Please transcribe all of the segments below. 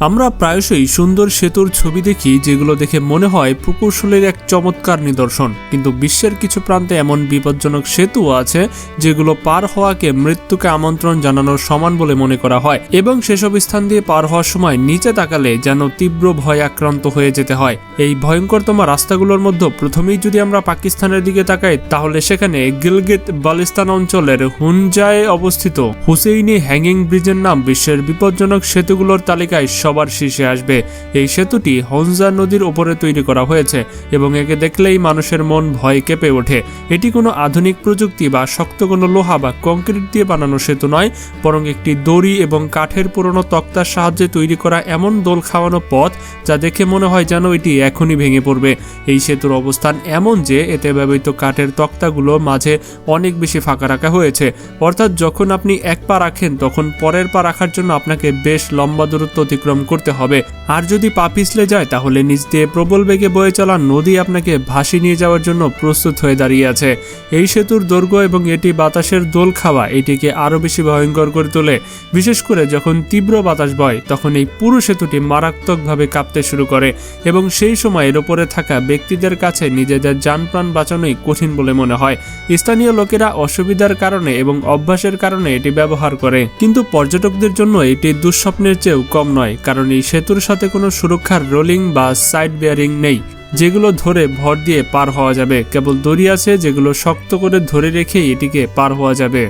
আমরা প্রায়শই সুন্দর সেতুর ছবি দেখি যেগুলো দেখে মনে হয় প্রকৌশলের এক চমৎকার নিদর্শন। কিন্তু বিশ্বের কিছু প্রান্তে এমন বিপজ্জনক সেতু আছে যেগুলো পার হওয়াকে মৃত্যুকে আমন্ত্রণ জানানোর সমান বলে মনে করা হয় এবং সেসব স্থান দিয়ে পার হওয়ার সময় নিচে তাকালে যেন তীব্র ভয় আক্রান্ত হয়ে যেতে হয়। এই ভয়ঙ্করতম রাস্তাগুলোর মধ্যে প্রথমেই যদি আমরা পাকিস্তানের দিকে তাকাই, তাহলে সেখানে গিলগিত বালিস্তান অঞ্চলের হুনজায় অবস্থিত। হুসেইনি হ্যাঙ্গিং ব্রিজের নাম বিশ্বের বিপজ্জনক সেতুগুলোর তালিকায় সবার শীর্ষে আসবে। এই সেতুটি হনজা নদীর ওপরে তৈরি করা হয়েছে এবং একে দেখলেই মানুষের মন ভয় কেঁপে ওঠে। এটি কোনো আধুনিক প্রযুক্তি বা শক্ত কোনো লোহা বা কংক্রিট দিয়ে বানানো সেতু নয়, বরং একটি দড়ি এবং কাঠের পুরনো তক্তার সাহায্যে তৈরি করা এমন দোল খাওয়ানো পথ যা দেখে মনে হয় যেন এটি এখনই ভেঙে পড়বে। এই সেতুর অবস্থান এমন যে এতে ব্যবহৃত কাঠের তক্তাগুলো মাঝে অনেক বেশি ফাঁকা রাখা হয়েছে। অর্থাৎ যখন আপনি এক পা রাখেন, তখন পরের পা রাখার জন্য আপনাকে বেশ লম্বা দূরত্ব অতিক্রম করতে হবে। আর যদি পা পিছলে যায়, তাহলে নিচ দিয়ে প্রবল বেগে বয়ে চলা নদী আপনাকে ভাসি নিয়ে যাওয়ার জন্য প্রস্তুত হয়ে দাঁড়িয়ে আছে। এই সেতুর দৈর্ঘ্য এবং এটি বাতাসের দোল খাওয়া, এটিকে আরও বেশি ভয়ঙ্কর করে তোলে। বিশেষ করে যখন তীব্র বাতাস বয়, তখন এই পুরো সেতুটি মারাত্মকভাবে কাঁপতে শুরু করে এবং সেই সময় এর ওপরে থাকা ব্যক্তিদের কাছে নিজেদের যানপ্রাণ বাঁচানোই কঠিন বলে মনে হয়। স্থানীয় লোকেরা অসুবিধার কারণে এবং অভ্যাসের কারণে এটি ব্যবহার করে। কিন্তু পর্যটকদের জন্য এটি দুঃস্বপ্নের চেয়েও কম নয়। কারণ এই সেতুর সাথে কোনো সুরক্ষার রোলিং বা সাইড বেয়ারিং নেই, যেগুলো ধরে ভর দিয়ে পার হওয়া যাবে। কেবল দড়ি আছে যেগুলো শক্ত করে ধরে রেখেই এটিকে পার হওয়া যাবে।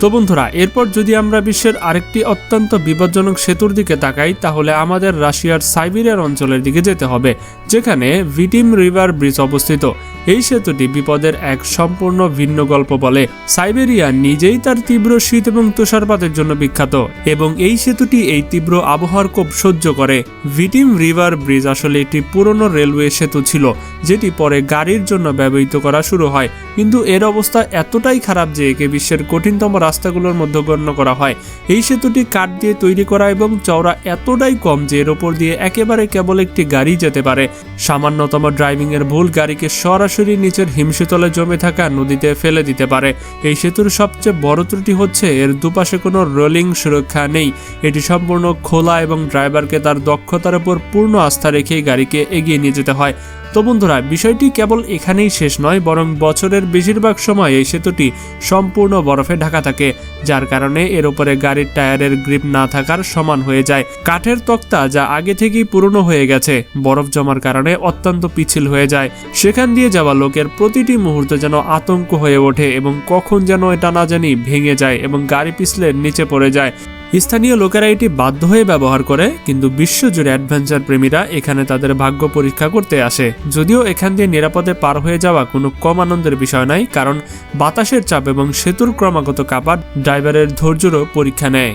তো বন্ধুরা, এরপর যদি আমরা বিশ্বের আরেকটি অত্যন্ত বিপজ্জনক সেতুর দিকে তাকাই, তাহলে আমাদের রাশিয়ার সাইবেরিয়ার অঞ্চলের দিকে যেতে হবে, যেখানে ভিটিম রিভার ব্রিজ অবস্থিত। এই সেতুটি বিপদের এক সম্পূর্ণ ভিন্ন গল্প বলে, সাইবেরিয়া নিজেই তার তীব্র শীত এবং তুষারপাতের জন্য বিখ্যাত, এবং এই সেতুটি এই তীব্র আবহাওয়ার কোপ সহ্য করে। ভিটিম রিভার ব্রিজ আসলে একটি পুরনো রেলওয়ে সেতু ছিল, যেটি পরে গাড়ির জন্য ব্যবহৃত করা শুরু হয়, কিন্তু এর অবস্থা এতটাই খারাপ যে একে বিশ্বের কঠিনতম রাস্তাগুলোর মধ্যে গণ্য করা হয়। এই সেতুটি কাঠ দিয়ে তৈরি করা এবং চওড়া এতটাই কম যে এর ওপর দিয়ে একেবারে কেবল একটি গাড়ি যেতে পারে। সামান্যতম ড্রাইভিং এর ভুল গাড়িকে সরাসরি নিচের হিমশীতলে জমে থাকা নদীতে ফেলে দিতে পারে। এই সেতুর সবচেয়ে বড় ত্রুটি হচ্ছে এর দুপাশে কোনো রোলিং সুরক্ষা নেই। এটি সম্পূর্ণ খোলা এবং ড্রাইভারকে তার দক্ষতার উপর পূর্ণ আস্থা রেখেই গাড়িকে এগিয়ে নিয়ে যেতে হয়। তো বন্ধুরা, বিষয়টি কেবল এখানেই শেষ নয়, বরং বছরের বেশিরভাগ সময় এই সেতুটি সম্পূর্ণ বরফে ঢাকা থাকে, যার কারণে এর উপরে গাড়ির টায়ারের গ্রিপ না থাকার সমান হয়ে যায়। কাঠের তক্তা যা আগে থেকেই পুরনো হয়ে গেছে, বরফ জমার কারণে অত্যন্ত পিছিল হয়ে যায়। সেখান দিয়ে যাওয়া লোকের প্রতিটি মুহূর্ত যেন আতঙ্ক হয়ে ওঠে এবং কখন যেন এটা না জানি ভেঙে যায় এবং গাড়ি পিছলে নিচে পড়ে যায়। স্থানীয় লোকেরা এটি বাধ্য হয়ে ব্যবহার করে, কিন্তু বিশ্বজুড়ে অ্যাডভেঞ্চার প্রেমীরা এখানে তাদের ভাগ্য পরীক্ষা করতে আসে। যদিও এখান দিয়ে নিরাপদে পার হয়ে যাওয়া কোনো কম আনন্দের বিষয় নাই, কারণ বাতাসের চাপ এবং সেতুর ক্রমাগত কাপার ড্রাইভারের ধৈর্যেরও পরীক্ষা নেয়।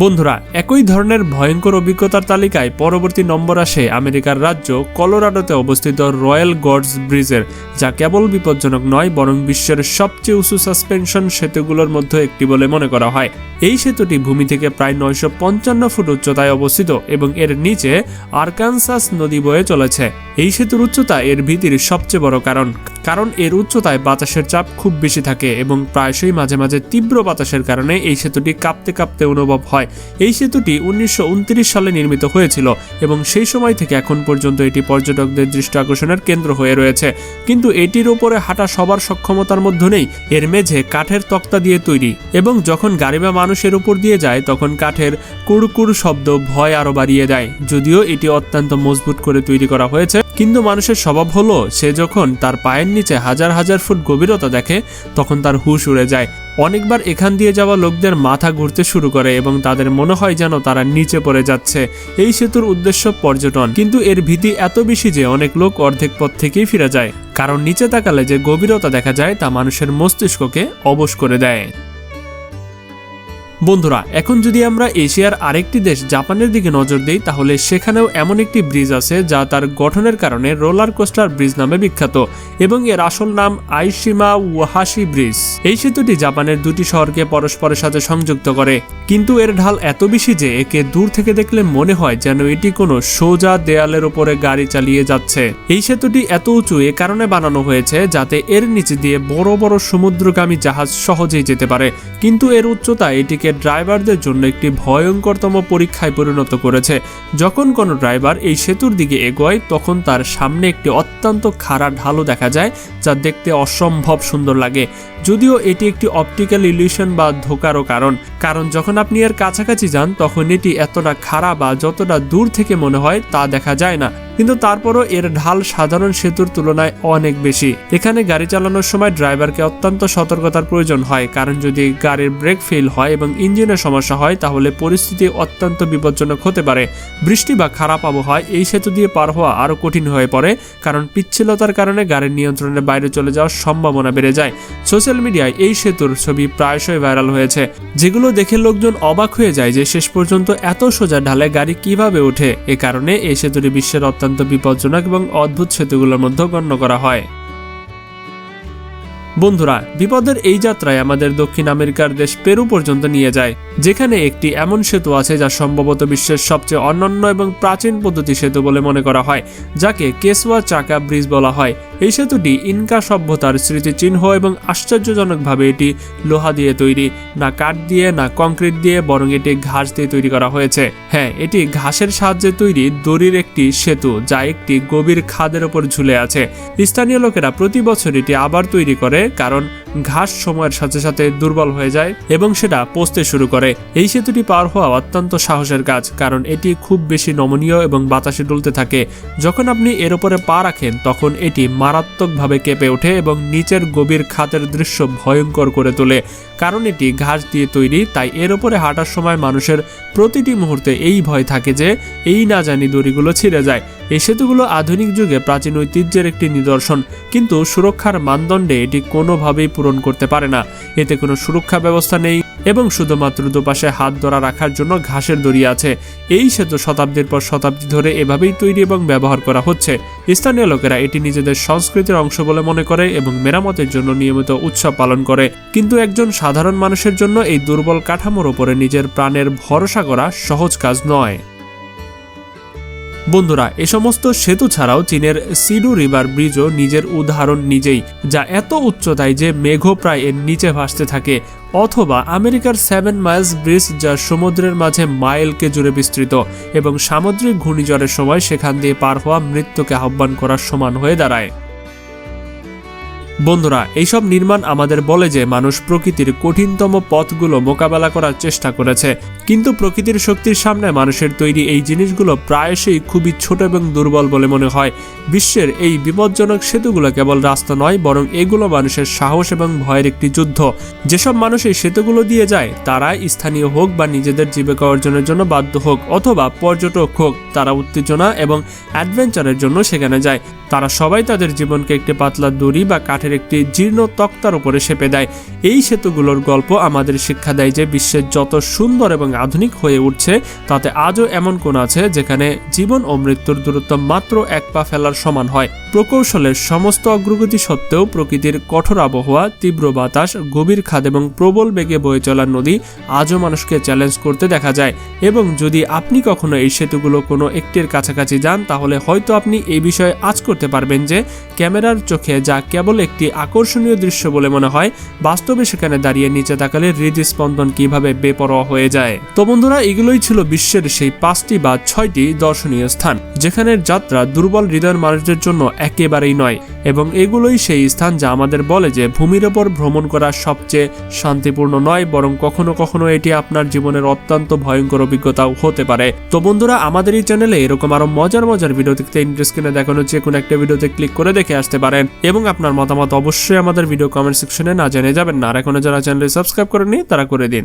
বন্ধুরা, একই ধরনের ভয়ঙ্কর অভিজ্ঞতার তালিকায় পরবর্তী নম্বর আসে আমেরিকার রাজ্য কলোরাডোতে অবস্থিত রয়্যাল গডস ব্রিজের, যা কেবল বিপজ্জনক নয়, বরং বিশ্বের সবচেয়ে উঁচু সাসপেনশন সেতুগুলোর মধ্যে একটি বলে মনে করা হয়। এই সেতুটি ভূমি থেকে প্রায় নয়শো পঞ্চান্ন ফুট উচ্চতায় অবস্থিত এবং এর নিচে আরকানসাস নদী বয়ে চলেছে। এই সেতুর উচ্চতা এর ভীতির সবচেয়ে বড় কারণ। কারণ এর উচ্চতায় বাতাসের চাপ খুব বেশি থাকে এবং প্রায়শই মাঝে মাঝে তীব্র বাতাসের কারণে এই সেতুটি কাঁপতে কাঁপতে অনুভব হয়। এই সেতুটি উনিশশো উনত্রিশ সালে নির্মিত হয়েছিল এবং সেই সময় থেকে এখন পর্যন্ত এটি পর্যটকদের দৃষ্টি আকর্ষণের কেন্দ্র হয়ে রয়েছে। কিন্তু এটির উপরে হাঁটা সবার সক্ষমতার মধ্যে নেই, এর মেঝে কাঠের তক্তা দিয়ে তৈরি এবং যখন গাড়ি বা মানুষের উপর দিয়ে যায়, তখন কাঠের কুড়কুড় শব্দ ভয় আরও বাড়িয়ে দেয়। যদিও এটি অত্যন্ত মজবুত করে তৈরি করা হয়েছে কিন্তু মানুষের স্বভাব হলো, সে যখন তার পায়ের নিচে হাজার হাজার ফুট গভীরতা দেখে, তখন তার হুশ উড়ে যায়। অনেকবার এখান দিয়ে যাওয়া লোকদের মাথা ঘুরতে শুরু করে এবং তাদের মনে হয় যেন তারা নিচে পড়ে যাচ্ছে। এই সেতুর উদ্দেশ্য পর্যটন, কিন্তু এর ভীতি এত বেশি যে অনেক লোক অর্ধেক পথ থেকেই ফিরে যায়। কারণ নিচে তাকালে যে গভীরতা দেখা যায়, তা মানুষের মস্তিষ্ককে অবশ করে দেয়। বন্ধুরা, এখন যদি আমরা এশিয়ার আরেকটি দেশ জাপানের দিকে নজর দিই, তাহলে সেখানেও এমন একটি ব্রিজ আছে যা তার গঠনের কারণে রোলার কোস্টার ব্রিজ নামে বিখ্যাত এবং এর আসল নাম আইশিমা ওয়াহাশি ব্রিজ। এই সেতুটি জাপানের দুটি শহরকে পরস্পরের সাথে সংযুক্ত করে, কিন্তু এর ঢাল এত বেশি যে একে দূর থেকে দেখলে মনে হয় যেন এটি কোনো সোজা দেয়ালের উপরে গাড়ি চালিয়ে যাচ্ছে। এই সেতুটি এত উঁচু এ কারণে বানানো হয়েছে যাতে এর নিচে দিয়ে বড় বড় সমুদ্রগামী জাহাজ সহজেই যেতে পারে, কিন্তু এর উচ্চতা এটিকে ড্রাইভারদের জন্য একটি ভয়ঙ্করতম পরীক্ষায় পরিণত করেছে। যখন কোনো ড্রাইভার এই সেতুর দিকে এগোয়, তখন তার সামনে একটি অত্যন্ত খাড়া ঢালু দেখা যায়, যা দেখতে অসম্ভব সুন্দর লাগে। যদিও এটি একটি অপটিক্যাল ইলিউশন বা ধোকারও কারণ। কারণ যখন আপনি এর কাছাকাছি যান, তখন এটি এতটা খারাপ বা যতটা দূর থেকে মনে হয় তা দেখা যায় না। কিন্তু তারপরও এর ঢাল সাধারণ সেতুর তুলনায় অনেক বেশি। এখানে গাড়ি চালানোর সময় ড্রাইভারকে অত্যন্ত সতর্কতার প্রয়োজন হয়, কারণ যদি গাড়ির ব্রেক ফেল হয় এবং ইঞ্জিনের সমস্যা হয়, তাহলে পরিস্থিতি অত্যন্ত বিপজ্জনক হতে পারে। বৃষ্টি বা খারাপ আবহাওয়ায় এই সেতু দিয়ে পার হওয়া আরও কঠিন হয়ে পড়ে, কারণ পিচ্ছিলতার কারণে গাড়ির নিয়ন্ত্রণের বাইরে চলে যাওয়ার সম্ভাবনা বেড়ে যায়। সোশ্যাল মিডিয়ায় এই সেতুর ছবি প্রায়শই ভাইরাল হয়েছে, যেগুলো দেখে লোকজন অবাক হয়ে যায় যে শেষ পর্যন্ত এত সোজা ঢালে গাড়ি কীভাবে ওঠে। এ কারণে এই সেতুটি বিশ্বের অত্যন্ত বিপজ্জনক এবং অদ্ভুত সেতুগুলোর মধ্যে গণ্য করা হয়। বন্ধুরা, বিপদের এই যাত্রায় আমাদের দক্ষিণ আমেরিকার দেশ পেরু পর্যন্ত নিয়ে যায়, যেখানে একটি এমন সেতু আছে যা সম্ভবত বিশ্বের সবচেয়ে অনন্য এবং প্রাচীন পদ্ধতি সেতু বলে মনে করা হয়, যাকে কেসওয়া চাকা ব্রিজ বলা হয়। এই সেতুটি ইনকা সভ্যতার স্মৃতিচিহ্ন এবং আশ্চর্যজনকভাবে এটি লোহা দিয়ে তৈরি, না কাঠ দিয়ে, না কংক্রিট দিয়ে, বরং এটি ঘাস দিয়ে তৈরি করা হয়েছে। হ্যাঁ এটি ঘাসের সাহায্যে তৈরি দড়ির একটি সেতু যা একটি গভীর খাদের ওপর ঝুলে আছে। স্থানীয় লোকেরা প্রতি বছর এটি আবার তৈরি করে, কারণ ঘাস সময়ের সাথে সাথে দুর্বল হয়ে যায় এবং সেটা পচতে শুরু করে। এই সেতুটি পার হওয়া অত্যন্ত সাহসের কাজ, কারণ এটি খুব বেশি নমনীয় এবং বাতাসে ডুলতে থাকে। যখন আপনি এর উপরে পা রাখেন, তখন এটি মারাত্মকভাবে কেঁপে ওঠে এবং নিচের গভীর খাতের দৃশ্য ভয়ঙ্কর করে তোলে। কারণ এটি ঘাস দিয়ে তৈরি, তাই এর উপরে হাঁটার সময় মানুষের প্রতিটি মুহূর্তে এই ভয় থাকে যে, এই না জানি দড়িগুলো ছিঁড়ে যায়। এই সেতুগুলো আধুনিক যুগে প্রাচীন ঐতিহ্যের একটি নিদর্শন, কিন্তু সুরক্ষার মানদণ্ডে এটি কোনোভাবেই পূরণ করতে পারে না। এতে কোনো সুরক্ষা ব্যবস্থা নেই এবং শুধুমাত্র দুপাশে হাত ধরা রাখার জন্য ঘাসের দড়ি আছে। এই সেতু শতাব্দীর পর শতাব্দী ধরে এভাবেই তৈরি এবং ব্যবহার করা হচ্ছে। স্থানীয় লোকেরা এটি নিজেদের সংস্কৃতির অংশ বলে মনে করে এবং মেরামতের জন্য নিয়মিত উৎসব পালন করে। কিন্তু একজন সাধারণ মানুষের জন্য এই দুর্বল কাঠামোর উপরে নিজের প্রাণের ভরসা করা সহজ কাজ নয়। বন্ধুরা, এ সমস্ত সেতু ছাড়াও চীনের সিডু রিভার ব্রিজও নিজের উদাহরণ নিজেই, যা এত উচ্চতায় যে মেঘ প্রায় এর নিচে ভাসতে থাকে, অথবা আমেরিকার সেভেন মাইলস ব্রিজ যা সমুদ্রের মাঝে মাইলকে জুড়ে বিস্তৃত এবং সামুদ্রিক ঘূর্ণিঝড়ের সময় সেখান দিয়ে পার হওয়া মৃত্যুকে আহ্বান করার সমান হয়ে দাঁড়ায়। বন্ধুরা, এইসব নির্মাণ আমাদের বলে যে মানুষ প্রকৃতির কঠিনতম পথগুলো মোকাবেলা করার চেষ্টা করেছে। কিন্তু প্রকৃতির শক্তির সামনে মানুষের তৈরি এই জিনিসগুলো প্রায়শই খুবই ছোট এবং দুর্বল বলে মনে হয়। বিশ্বের এই বিপজ্জনক সেতুগুলো কেবল রাস্তা নয়, বরং এগুলো মানুষের সাহস এবং ভয়ের একটি যুদ্ধ। যেসব মানুষ এই সেতুগুলো দিয়ে যায় তারা স্থানীয় হোক বা নিজেদের জীবিকা অর্জনের জন্য বাধ্য হোক, অথবা পর্যটক হোক, তারা উত্তেজনা এবং অ্যাডভেঞ্চারের জন্য সেখানে যায়। তারা সবাই তাদের জীবনকে একটি পাতলা দড়ি বা কাঠের একটি জীর্ণ তক্তার উপরে সেপে দেয়। এই সেতুগুলোর গল্প আমাদের শিক্ষা দেয় যে বিশ্বের যত সুন্দর এবং আধুনিক হয়ে উঠছে, তাতে আজও এমন কোন আছে যেখানে জীবন ও মৃত্যুর দূরত্ব মাত্র এক পা ফেলার সমান হয়। প্রকৌশলের সমস্ত অগ্রগতি সত্ত্বেও প্রকৃতির কঠোর আবহাওয়া, তীব্র বাতাস, গভীর খাদ এবং প্রবল বেগে বয়ে চলা নদী আজও মানুষকে চ্যালেঞ্জ করতে দেখা যায়। এবং যদি আপনি কখনো এই সেতুগুলো কোনো একটির কাছাকাছি যান, তাহলে হয়তো আপনি এই বিষয়ে আজ করতে পারবেন যে ক্যামেরার চোখে যা কেবল একটি আকর্ষণীয় দৃশ্য বলে মনে হয়। বাস্তবে সেখানে দাঁড়িয়ে নিচে তাকালে হৃদস্পন্দন কীভাবে বেপরোয়া হয়ে যায়। তো বন্ধুরা, এগুলোই ছিল বিশ্বের সেই পাঁচটি বা ছয়টি দর্শনীয় স্থান যেখানের যাত্রা দুর্বল হৃদয়ের মানুষদের জন্য একেবারেই নয়। এবং এগুলোই সেই স্থান যা আমাদের বলে যে ভূমির ওপর ভ্রমণ করা সবচেয়ে শান্তিপূর্ণ নয়, বরং কখনো কখনো এটি আপনার জীবনের অত্যন্ত ভয়ঙ্কর অভিজ্ঞতাও হতে পারে। তো বন্ধুরা, আমাদের এই চ্যানেলে এরকম আরও মজার মজার ভিডিও দেখতে ইন্টারেস্ট কিনে দেখানো যে কোনো একটা ভিডিওতে ক্লিক করে দেখে আসতে পারেন। এবং আপনার মতামত অবশ্যই আমাদের ভিডিও কমেন্ট সেকশনে না জানিয়ে যাবেন। না আর এখনও যারা চ্যানেলে সাবস্ক্রাইব করেননি, তারা করে দিন।